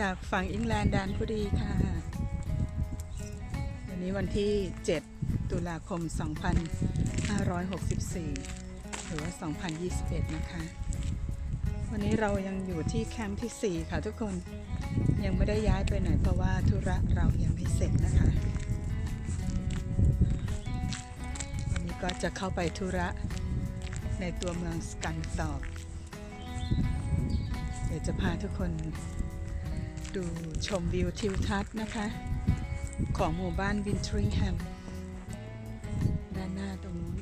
จากฝั่งอิงแลนด์แดนพุดีค่ะ วันนี้วันที่ 7 ตุลาคม 2564 หรือว่า 2021 นะคะ วันนี้เรายังอยู่ที่แคมป์ที่ 4 ค่ะทุกคนยังไม่ได้ย้ายไปไหนเพราะว่าธุระเรายังไม่เสร็จนะคะ วันนี้ก็จะเข้าไปธุระในตัวเมืองสกันตอบ เดี๋ยวจะพาทุกคน ดูชมวิวทิวทัศน์นะคะ ของหมู่บ้านวินทริงแฮมด้านหน้าตรงนู้น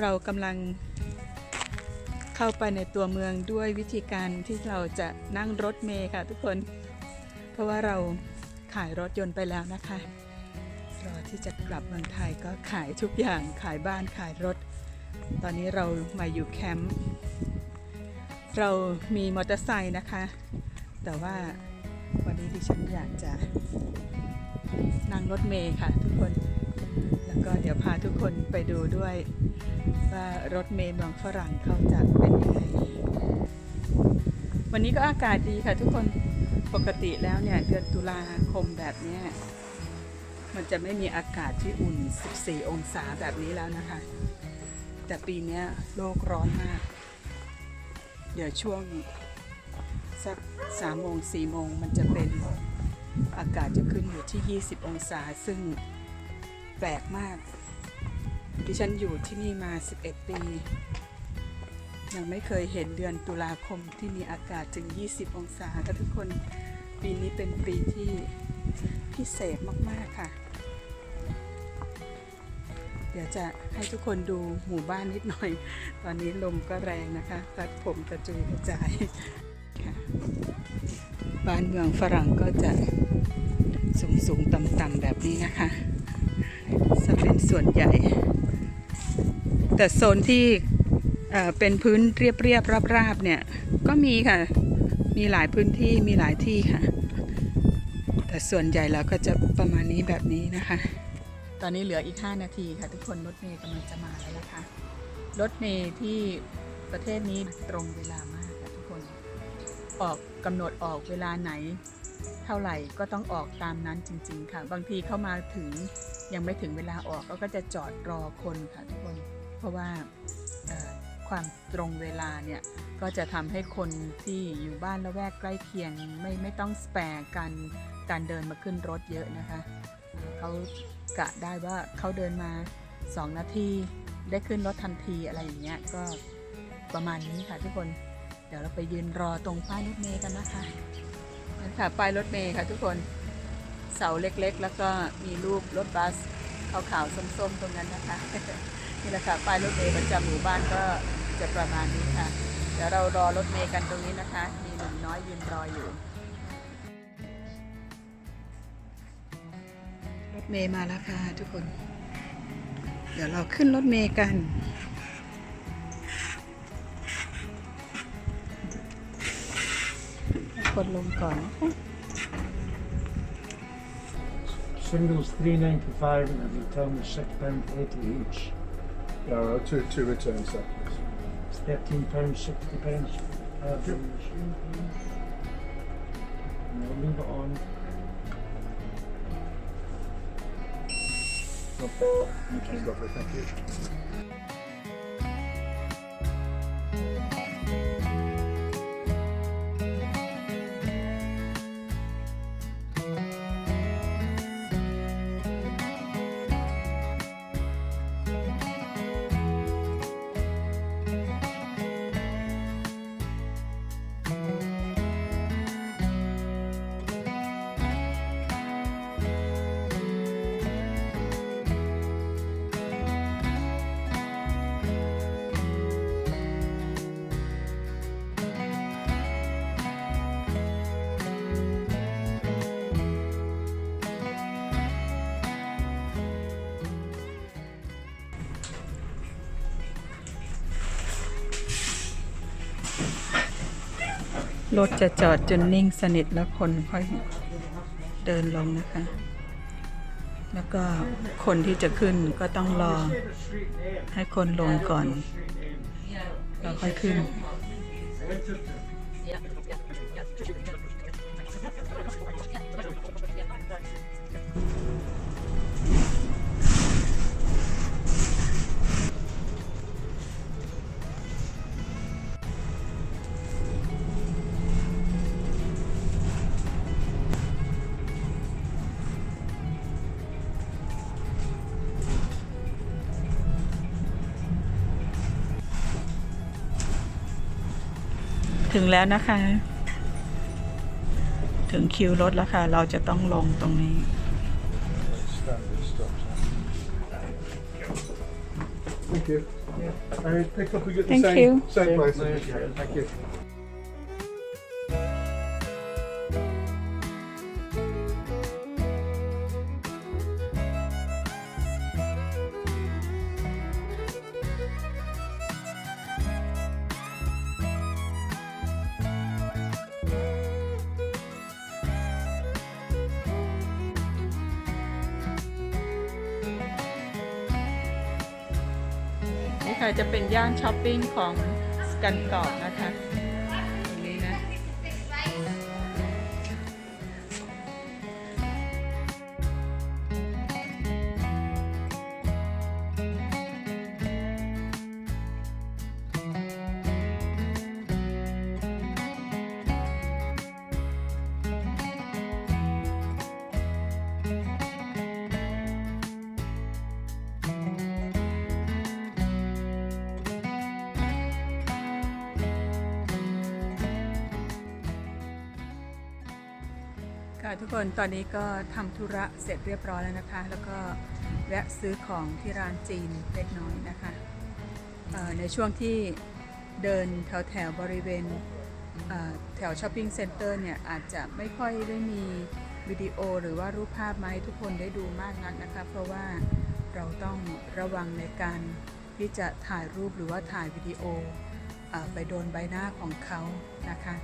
เรากำลังเข้าไปในตัวเมืองด้วยวิธีการที่เราจะนั่งรถเมล์ค่ะทุกคน เพราะว่าเราขายรถยนต์ไปแล้วนะคะรอที่จะกลับเมืองไทยก็ขายทุกอย่างขายบ้านขายรถ ตอนนี้เรามาอยู่แคมป์ เรามีมอเตอร์ไซค์นะคะ แต่ว่าวันนี้ดิฉันอยากจะนั่งรถเมย์ค่ะทุกคน แล้วก็เดี๋ยวพาทุกคนไปดูด้วยว่ารถเมย์เมืองฝรั่งเขาจะเป็นยังไง วันนี้ก็อากาศดีค่ะทุกคนปกติแล้วเนี่ยเดือนตุลาคมแบบนี้มันจะไม่มีอากาศที่อุ่น 14 องศาแบบนี้แล้วนะคะ แต่ปีนี้โลกร้อนมาก เดี๋ยวช่วงสักสามโมงสี่โมงมันจะเป็นอากาศจะขึ้นอยู่ที่ 20 องศา ซึ่งแปลกมาก ดิฉันอยู่ที่นี่มา 11 ปี ยังไม่เคยเห็นเดือนตุลาคมที่มีอากาศถึง 20 องศาค่ะทุกคน ปีนี้เป็นปีที่พิเศษมาก ๆ ค่ะ ดี๋ยวจะให้ทุกคนดูหมู่บ้านนิดหน่อย ตอนนี้ลมก็แรงนะคะพัดผมกระจุยกระจายค่ะบ้านเมืองฝรั่งก็จะสูงสูงๆต่ำๆแบบนี้นะคะจะเป็นส่วนใหญ่ แต่โซนที่เป็นพื้นเรียบๆราบๆเนี่ยก็มีค่ะ มีหลายพื้นที่มีหลายที่ค่ะ แต่ส่วนใหญ่แล้วก็จะประมาณนี้แบบนี้นะคะ ตอนนี้เหลืออีก 5 นาทีค่ะทุกคนรถเมย์กำลังจะมาแล้วนะคะรถเมย์ที่ประเทศนี้ตรงเวลามากค่ะทุกคน ออกกำหนดออกเวลาไหน เท่าไหร่ก็ต้องออกตามนั้นจริง ๆ ค่ะ บางทีเข้ามาถึงยังไม่ถึงเวลาออกเขาก็จะจอดรอคนค่ะทุกคน เพราะว่าความตรงเวลาเนี่ยก็จะทำให้คนที่อยู่บ้านละแวกใกล้เคียง ไม่ไม่ต้องสแปรกันการเดินมาขึ้นรถเยอะนะคะเขา กะได้ว่าเขาเดินมา 2 นาทีได้ขึ้นรถทันทีอะไรอย่างเงี้ยก็ประมาณนี้ค่ะทุกคน เดี๋ยวเราไปยืนรอตรงป้ายรถเมย์กันนะคะนั่นค่ะป้ายรถเมย์ค่ะทุกคนเสาเล็กๆ แล้วก็มีรูปรถบัสขาวๆส้มๆตรงนั้นนะคะนี่แหละค่ะป้ายรถเมย์ประจำหมู่บ้านก็จะประมาณนี้ค่ะ เดี๋ยวเรารอรถเมย์กันตรงนี้นะคะ มีหนุ่มน้อยยืนรออยู่ ถเมย์มาแล้วค่ะทุกคน เดี๋ยวเราขึ้นรถเมย์กันให้คนลงก่อนนะคะ Singles three ninety five and the return was six pound eighty each. Yeah, right, two, two returns that please. It's thirteen pounds sixty pence. Uh, Yep. and I'll leave it on. That's lovely, thank you. รถจะจอดจนนิ่งสนิทแล้วคนค่อยเดินลงนะคะ แล้วก็คนที่จะขึ้นก็ต้องรอ ให้คนลงก่อนแล้วค่อยขึ้น ถึงแล้วนะคะ ถึงคิวรถแล้วค่ะ เราจะต้องลงตรงนี้ Standard stop sign. Thank you. Yeah. I pick up, we get the Thank same, you. same place. place, yeah. Thank you. ค่ะจะเป็นย่านช้อปปิ้งของสกันกอกนะ ค่ะทุกคนตอนนี้ก็ทำธุระเสร็จเรียบร้อยแล้วนะคะ แล้วก็แวะซื้อของที่ร้านจีนเล็กน้อยนะคะในช่วงที่เดินแถวแถวบริเวณแถวช้อปปิ้งเซ็นเตอร์เนี่ยอาจจะไม่ค่อยได้มีวิดีโอหรือว่ารูปภาพมาให้ทุกคนได้ดูมากนักนะคะ เพราะว่าเราต้องระวังในการที่จะถ่ายรูปหรือว่าถ่ายวิดีโออไปโดนใบหน้าของเขานะคะ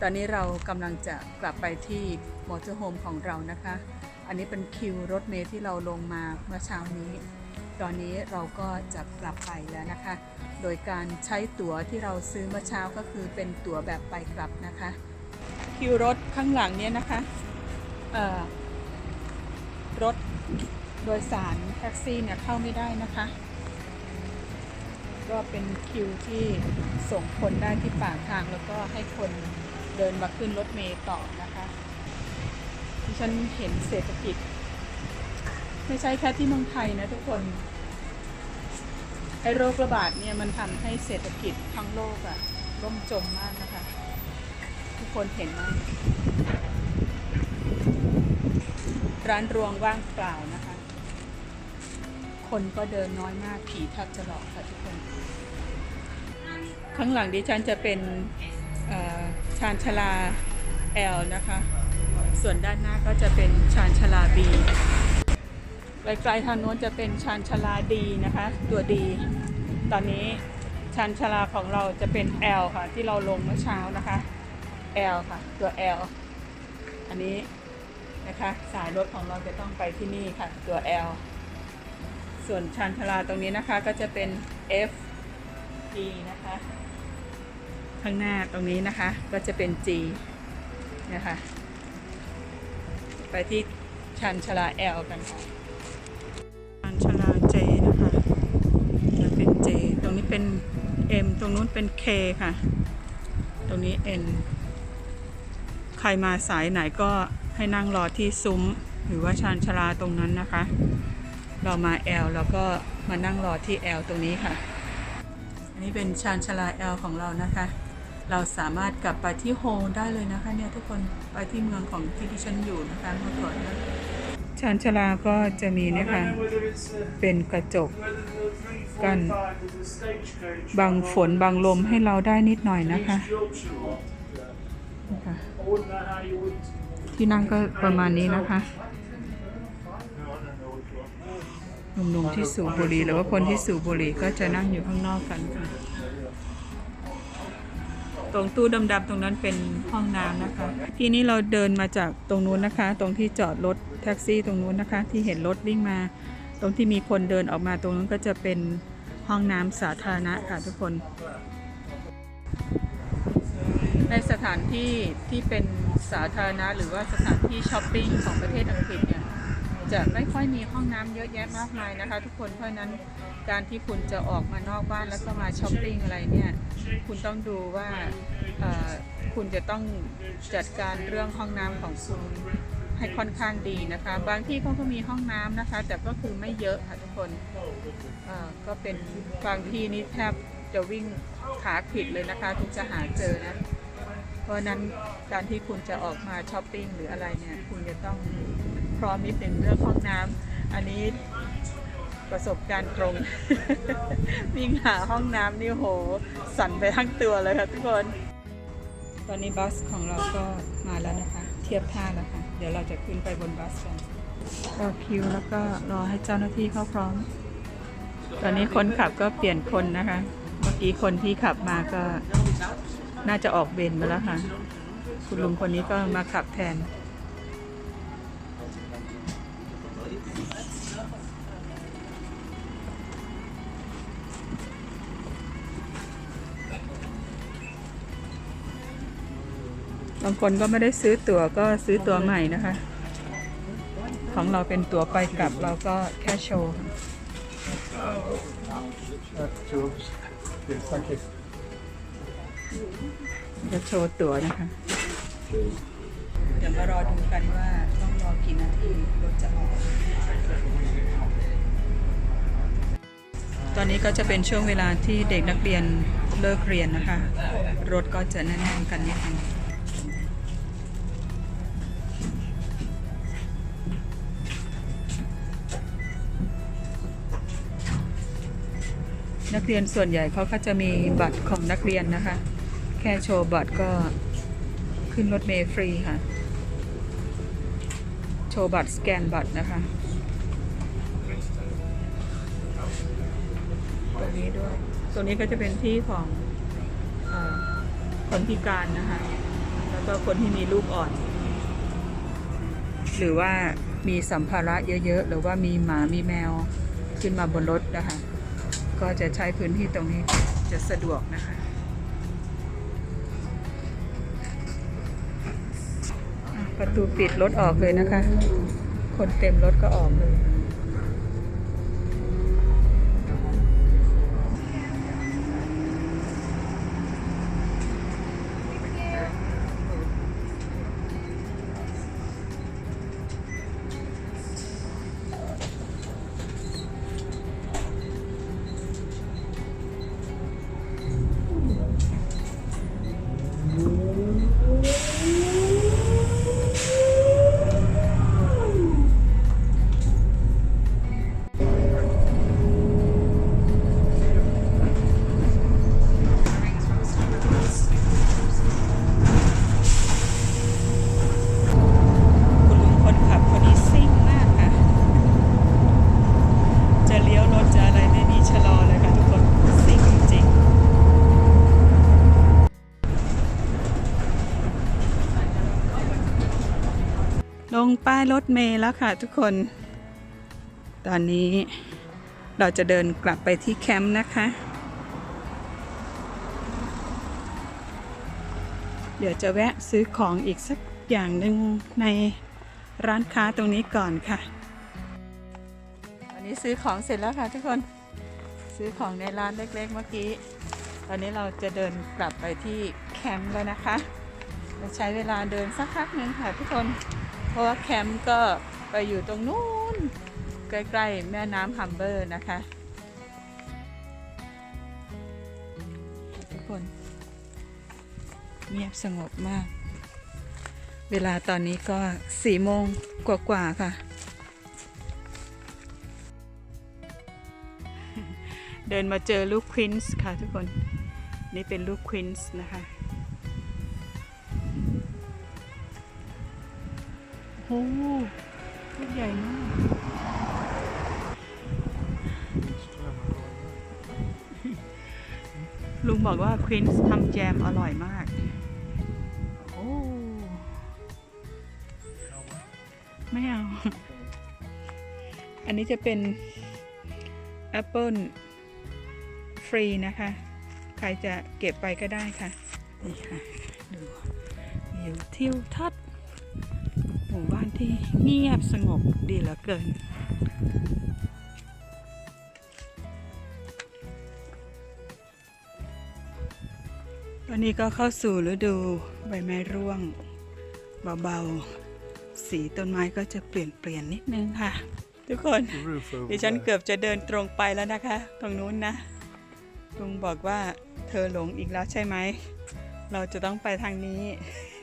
ตอนนี้เรากำลังจะกลับไปที่มอเตอร์โฮมของเรานะคะ อันนี้เป็นคิวรถเมล์ที่เราลงมาเมื่อเช้านี้ ตอนนี้เราก็จะกลับไปแล้วนะคะ โดยการใช้ตั๋วที่เราซื้อเมื่อเช้าก็คือเป็นตั๋วแบบไปกลับนะคะ คิวรถข้างหลังเนี้ยนะคะรถโดยสารแท็กซี่เนี่ยเข้าไม่ได้นะคะ ก็เป็นคิวที่ส่งคนได้ที่ปากทางแล้วก็ให้คน เดินมาขึ้นรถเมล์ต่อนะคะดิฉันเห็นเศรษฐกิจ ไม่ใช่แค่ที่เมืองไทยนะทุกคนไอ้โรคระบาดเนี่ยมันทำให้เศรษฐกิจทั้งโลกอะร่มจมมากนะคะ ทุกคนเห็นไหมร้านรวงว่างเปล่านะคะ คนก็เดินน้อยมากผีแทับจะหลอกค่ะทุกคน ข้างหลังดิฉันจะเป็น ชานชลา L นะคะ ส่วนด้านหน้าก็จะเป็นชานชลา B ไกลๆทางโน้นจะเป็นชานชลา D นะคะ ตัว D ตอนนี้ชานชลาของเราจะเป็น L ค่ะ ที่เราลงเมื่อเช้านะคะ L ค่ะ ตัว L อันนี้นะคะสายรถของเราจะต้องไปที่นี่ค่ะ ตัว L ส่วนชานชลาตรงนี้นะคะก็จะเป็น F G นะคะ ข้างหน้าตรงนี้นะคะ ก็จะเป็น G นะคะ ไปที่ชันชาลา L กันค่ะชันชาลา J นะคะจะเป็น J ตรงนี้เป็น M ตรงนู้นเป็น K ค่ะ ตรงนี้ N ใครมาสายไหนก็ให้นั่งรอที่ซุ้ม หรือว่าชานชาลาตรงนั้นนะคะ เรามา L แล้วก็มานั่งรอที่ L ตรงนี้ค่ะ อันนี้เป็นชานชาลา L ของเรานะคะ เราสามารถกลับไปที่โฮลได้เลยนะคะเนี่ยทุกคนไปที่เมืองของที่ที่ฉันอยู่นะคะเมื่อก่อนนะชานชาลาก็จะมีนี่ยค่ะเป็นกระจกกันบังฝนบังลมให้เราได้นิดหน่อยนะคะนะคะ ที่นั่งก็ประมาณนี้นะคะหนุ่มๆที่สูบบุหรี่หรือว่าคนที่สูบบุหรี่ก็จะนั่งอยู่ข้างนอกกันค่ะ ตรงตู้ดำๆตรงนั้นเป็นห้องน้ำนะคะ ทีนี้เราเดินมาจากตรงนู้นนะคะ ตรงที่จอดรถแท็กซี่ตรงนู้นนะคะ ที่เห็นรถวิ่งมา ตรงที่มีคนเดินออกมาตรงนั้นก็จะเป็นห้องน้ำสาธารณะค่ะทุกคน ในสถานที่ที่เป็นสาธารณะหรือว่าสถานที่ช้อปปิ้งของประเทศอังกฤษเนี่ย จะไม่ค่อยมีห้องน้ำเยอะแยะมากมายนะคะ ทุกคนเพราะนั้นการที่คุณจะออกมานอกบ้านแล้วก็มาช้อปปิ้งอะไรเนี่ยคุณต้องดูว่าคุณจะต้องจัดการเรื่องห้องน้ำของคุณให้ค่อนข้างดีนะคะ บางที่เขาก็มีห้องน้ำนะคะ แต่ก็คือไม่เยอะค่ะทุกคนก็เป็นบางที่นี่แทบจะวิ่งขาขิดเลยนะคะถึงจะหาเจอนะ เพราะนั้นการที่คุณจะออกมาช้อปปิ้งหรืออะไรเนี่ยคุณจะต้อง พร้อมนิดหนึ่งเรื่องห้องน้ำอันนี้ประสบการณ์ตรง วิ่งหาห้องน้ำนี่โห สั่นไปทั้งตัวเลยค่ะทุกคน ตอนนี้บัสของเราก็มาแล้วนะคะ เทียบท่าแล้วค่ะ เดี๋ยวเราจะขึ้นไปบนบัสกันรอคิวแล้วก็รอให้เจ้าหน้าที่เข้าพร้อม ตอนนี้คนขับก็เปลี่ยนคนนะคะ เมื่อกี้คนที่ขับมาก็น่าจะออกเบนไปแล้วค่ะ คุณลุงคนนี้ก็มาขับแทน บางคนก็ไม่ได้ซื้อตั๋วก็ซื้อตั๋วใหม่นะคะ ของเราเป็นตั๋วไปกลับเราก็แค่โชว์ จะโชว์ตั๋วนะคะ เดี๋ยวมารอดูกันว่าต้องรอกี่นาที อนนี้ก็จะเป็นช่วงเวลาที่เด็กนักเรียนเลิกเรียนนะคะ รถก็จะแน่นๆกันนิดนึงนักเรียนส่วนใหญ่เขาก็จะมีบัตรของนักเรียนนะคะ แค่โชว์บัตรก็ขึ้นรถเมล์ฟรีค่ะ โชว์บัตรสแกนบัตรนะคะ นี้ด้วย ตรงนี้ก็จะเป็นที่ของอคนพิการนะคะ แล้วก็คนที่มีลูกอ่อน หรือว่ามีสัมภาระเยอะๆ หรือว่ามีหมามีแมวขึ้นมาบนรถนะคะ ก็จะใช้พื้นที่ตรงนี้จะสะดวกนะคะประตูปิดรถออกเลยนะคะ คนเต็มรถก็ออกเลย ป้ายรถเมล์แล้วค่ะทุกคน ตอนนี้เราจะเดินกลับไปที่แคมป์นะคะ เดี๋ยวจะแวะซื้อของอีกสักอย่างหนึ่งในร้านค้าตรงนี้ก่อนค่ะ วันนี้ซื้อของเสร็จแล้วค่ะทุกคน ซื้อของในร้านเล็กๆเมื่อกี้ ตอนนี้เราจะเดินกลับไปที่แคมป์แล้วนะคะ จะใช้เวลาเดินสักพักหนึ่งค่ะทุกคน ราะว่าแคมป์ก็ไปอยู่ตรงนู้น ใกล้ๆ แม่น้ำฮัมเบอร์นะคะ ทุกคน เงียบสงบมาก เวลาตอนนี้ก็สี่โมงกว่าๆค่ะ เดินมาเจอลูกควินส์ค่ะทุกคน นี่เป็นลูกควินส์นะคะ โหลูกใหญ่มาก ลุงบอกว่าควินส์ทำแจมอร่อยมาก โอ้ ไม่เอา อันนี้จะเป็นแอปเปิลฟรีนะคะ ใครจะเก็บไปก็ได้ค่ะ นี่ค่ะ ดูวิวทิวทัศน์ มู่บ้านที่เงียบสงบดีเหลือเกิน ตอนนี้ก็เข้าสู่ฤดูใบไม้ร่วงเบาๆ สีต้นไม้ก็จะเปลี่ยนเปลี่ยนนิดนึงค่ะ ทุกคน The roof over ดิฉัน there. เกือบจะเดินตรงไปแล้วนะคะ ตรงนู้นนะลุงบอกว่าเธอหลงอีกแล้วใช่ไหม เราจะต้องไปทางนี้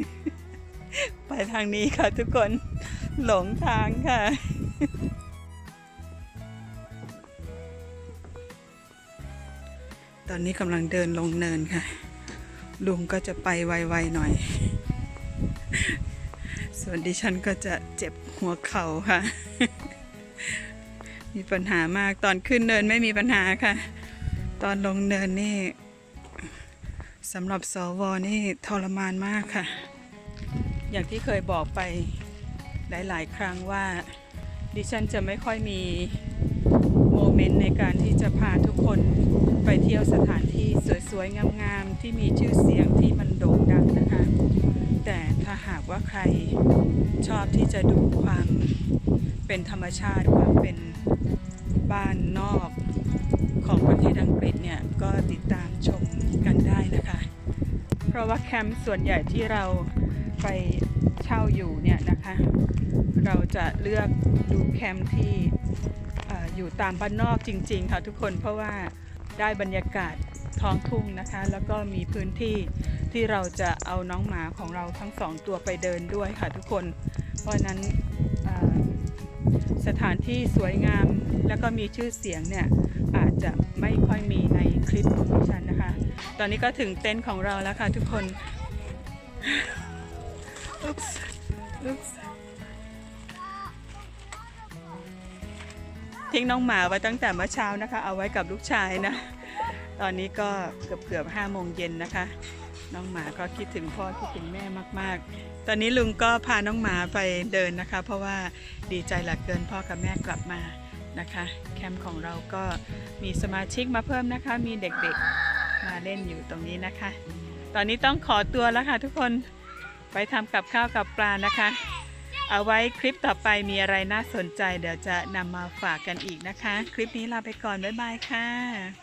ไป ทางนี้ค่ะทุกคนหลงทางค่ะ ตอนนี้กำลังเดินลงเนินค่ะ ลุงก็จะไปไวๆหน่อย ส่วนดิฉันก็จะเจ็บหัวเข่าค่ะ มีปัญหามากตอนขึ้นเนินไม่มีปัญหาค่ะ ตอนลงเนินนี่สำหรับสวนี่ทรมานมากค่ะ อย่างที่เคยบอกไปหลาย ๆ ครั้งว่าดิฉันจะไม่ค่อยมีโมเมนต์ในการที่จะพาทุกคนไปเที่ยวสถานที่สวย ๆ งาม ๆ ที่มีชื่อเสียงที่มันโด่งดังนะคะ แต่ถ้าหากว่าใครชอบที่จะดูความเป็นธรรมชาติความเป็นบ้านนอกของประเทศอังกฤษเนี่ย ก็ติดตามชมกันได้นะคะ เพราะว่าแคมป์ส่วนใหญ่ที่เรา ไปเช่าอยู่เนี่ยนะคะ เราจะเลือกดูแคมป์ที่ออยู่ตามบ้านนอกจริงๆค่ะทุกคนเพราะว่าได้บรรยากาศท้องทุ่งนะคะ แล้วก็มีพื้นที่ที่เราจะเอาน้องหมาของเราทั้งสองตัวไปเดินด้วยค่ะทุกคน เพราะนั้นสถานที่สวยงามแล้วก็มีชื่อเสียงเนี่ยอาจจะไม่ค่อยมีในคลิปของดิฉันนะคะ ตอนนี้ก็ถึงเต็นท์ของเราแล้วค่ะทุกคน ทิ้งน้องหมาไว้ตั้งแต่เมื่อเช้านะคะ เอาไว้กับลูกชายนะ ตอนนี้ก็เกือบเกือบห้าโมงเย็นนะคะ น้องหมาก็คิดถึงพ่อคิดถึงแม่มาก ๆ ตอนนี้ลุงก็พาน้องหมาไปเดินนะคะ เพราะว่าดีใจเหลือเกินพ่อกับแม่กลับมานะคะ แคมป์ของเราก็มีสมาชิกมาเพิ่มนะคะ มีเด็กๆมาเล่นอยู่ตรงนี้นะคะ ตอนนี้ต้องขอตัวแล้วค่ะทุกคน ไปทำกับข้าวกับปลานะคะ เอาไว้คลิปต่อไปมีอะไรน่าสนใจ เดี๋ยวจะนำมาฝากกันอีกนะคะ คลิปนี้ลาไปก่อน บ๊ายบายค่ะ